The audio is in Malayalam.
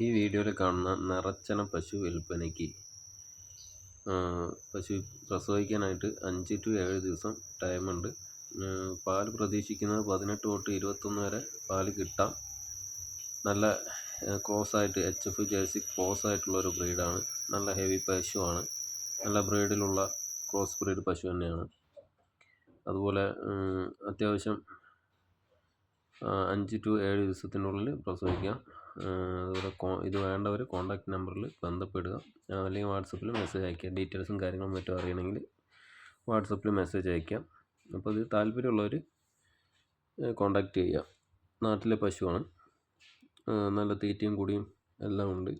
ഈ വീഡിയോയിൽ കാണുന്ന നിറച്ചന പശു വിൽപ്പനയ്ക്ക് പശു പ്രസവിക്കാനായിട്ട് അഞ്ച് ടു ഏഴ് ദിവസം ടൈമുണ്ട്. പാൽ പ്രതീക്ഷിക്കുന്നത് പതിനെട്ട് തൊട്ട് ഇരുപത്തൊന്ന് വരെ പാൽ കിട്ടാം. നല്ല ക്രോസ് ആയിട്ട് എച്ച് എഫ് ജേഴ്സി ക്രോസ് ആയിട്ടുള്ള ഒരു ബ്രീഡാണ്. നല്ല ഹെവി പശുവാണ്. നല്ല ബ്രീഡിലുള്ള ക്രോസ് ബ്രീഡ് പശു തന്നെയാണ്. അതുപോലെ അത്യാവശ്യം അഞ്ച് ടു ഏഴ് ദിവസത്തിനുള്ളിൽ പ്രസവിക്കാം. അതുപോലെ ഇത് വേണ്ടവർ കോൺടാക്റ്റ് നമ്പറിൽ ബന്ധപ്പെടുക. അല്ലെങ്കിൽ വാട്സപ്പിൽ മെസ്സേജ് അയയ്ക്കുക. ഡീറ്റെയിൽസും കാര്യങ്ങളും മറ്റും അറിയണമെങ്കിൽ വാട്സപ്പിൽ മെസ്സേജ് അയക്കാം അപ്പോൾ ഇത് താല്പര്യമുള്ളവർ കോൺടാക്റ്റ് ചെയ്യുക. നാട്ടിലെ പശുവാണ്. നല്ല തീറ്റയും കുടിയും എല്ലാം ഉണ്ട്.